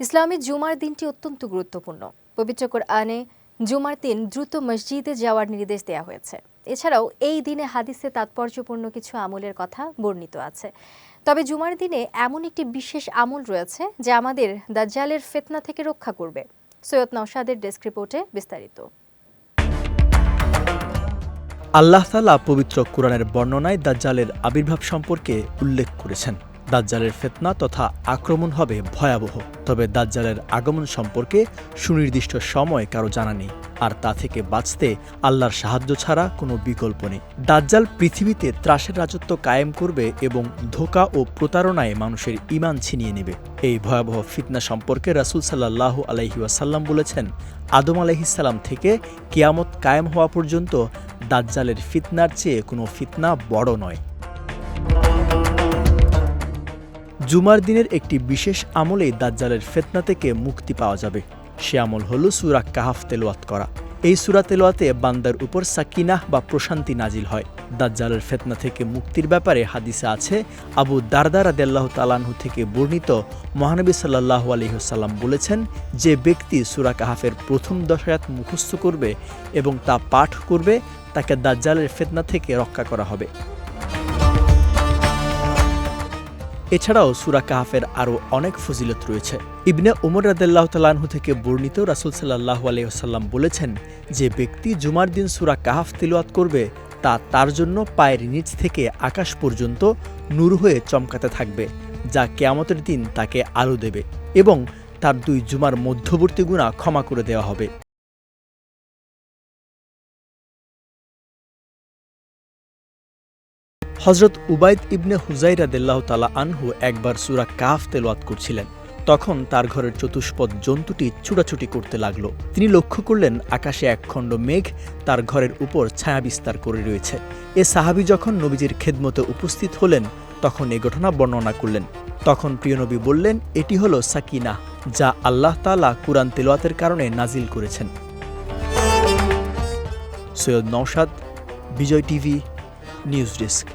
ইসলামী জুমার দিনটি অত্যন্ত গুরুত্বপূর্ণ। পবিত্র কোরআনে জুমার দিন দ্রুত মসজিদে যাওয়ার নির্দেশ দেওয়া হয়েছে। এছাড়াও এই দিনে হাদিসে তাৎপর্যপূর্ণ কিছু আমলের কথা বর্ণিত আছে। তবে জুমার দিনে এমন একটি বিশেষ আমল রয়েছে যা আমাদের দাজ্জালের ফেতনা থেকে রক্ষা করবে। সৈয়দ নওশাদের ডেস্ক রিপোর্টে বিস্তারিত। আল্লাহ তালা পবিত্র কোরআনের বর্ণনায় দাজ্জালের আবির্ভাব সম্পর্কে উল্লেখ করেছেন। দাজ্জালের ফেতনা তথা আক্রমণ হবে ভয়াবহ। তবে দাজ্জালের আগমন সম্পর্কে সুনির্দিষ্ট সময় কারও জানা নেই, আর তা থেকে বাঁচতে আল্লাহর সাহায্য ছাড়া কোনো বিকল্প নেই। দাজ্জাল পৃথিবীতে ত্রাসের রাজত্ব কায়েম করবে এবং ধোকা ও প্রতারণায় মানুষের ইমান ছিনিয়ে নেবে। এই ভয়াবহ ফিতনা সম্পর্কে রাসূল সাল্লাহ আলাইহি ওয়াসাল্লাম বলেছেন, আদম আলাইহিসাল্লাম থেকে কিয়ামত কায়েম হওয়া পর্যন্ত দাজ্জালের ফিতনার চেয়ে কোনো ফিতনা বড় নয়। জুমার দিনের একটি বিশেষ আমলেই দাজ্জালের ফেতনা থেকে মুক্তি পাওয়া যাবে। সে আমল হল সুরা কাহাফ তেলোয়াত করা। এই সুরা তেলোয়াতে বান্দার উপর সাকিনাহ বা প্রশান্তি নাজিল হয়। দাজ্জালের ফেতনা থেকে মুক্তির ব্যাপারে হাদিসে আছে, আবু দারদার আদাল্লাহ তালানহু থেকে বর্ণিত মহানবী সাল্লাহ আলহিহসাল্লাম বলেছেন, যে ব্যক্তি সুরা কাহাফের প্রথম দশায়াত মুখস্থ করবে এবং তা পাঠ করবে, তাকে দাজ্জালের ফেতনা থেকে রক্ষা করা হবে। এছাড়াও সুরা কাহাফের আরও অনেক ফজিলত রয়েছে। ইবনে উমর রাদাল্লাহ তালাহু থেকে বর্ণিত রাসুল সাল্লাহ আলহিহাল্লাম বলেছেন যে ব্যক্তি জুমার দিন সুরা কাহাফ তিলওয়াত করবে, তা তার জন্য পায়ের নিচ থেকে আকাশ পর্যন্ত নূর হয়ে চমকাতে থাকবে, যা কেয়ামতের দিন তাকে আলো দেবে এবং তার দুই জুমার মধ্যবর্তী গুণা ক্ষমা করে দেওয়া হবে। হজরত উবাইদ ইবনে হুজাইরা দেল্লাহ তালা আনহু একবার সুরা কাফ তেলোয়াত করছিলেন। তখন তার ঘরের চতুষ্পদ জন্তুটি ছুটাছুটি করতে লাগল। তিনি লক্ষ্য করলেন আকাশে একখণ্ড মেঘ তার ঘরের উপর ছায়া বিস্তার করে রয়েছে। এ সাহাবি যখন নবীজির খেদমতে উপস্থিত হলেন, তখন এ ঘটনা বর্ণনা করলেন। তখন প্রিয়নবী বললেন, এটি হলো সাকিনা, যা আল্লাহ তালা কুরআন তেলোয়াতের কারণে নাজিল করেছেন। Syed Naushad, Vijay TV, news desk.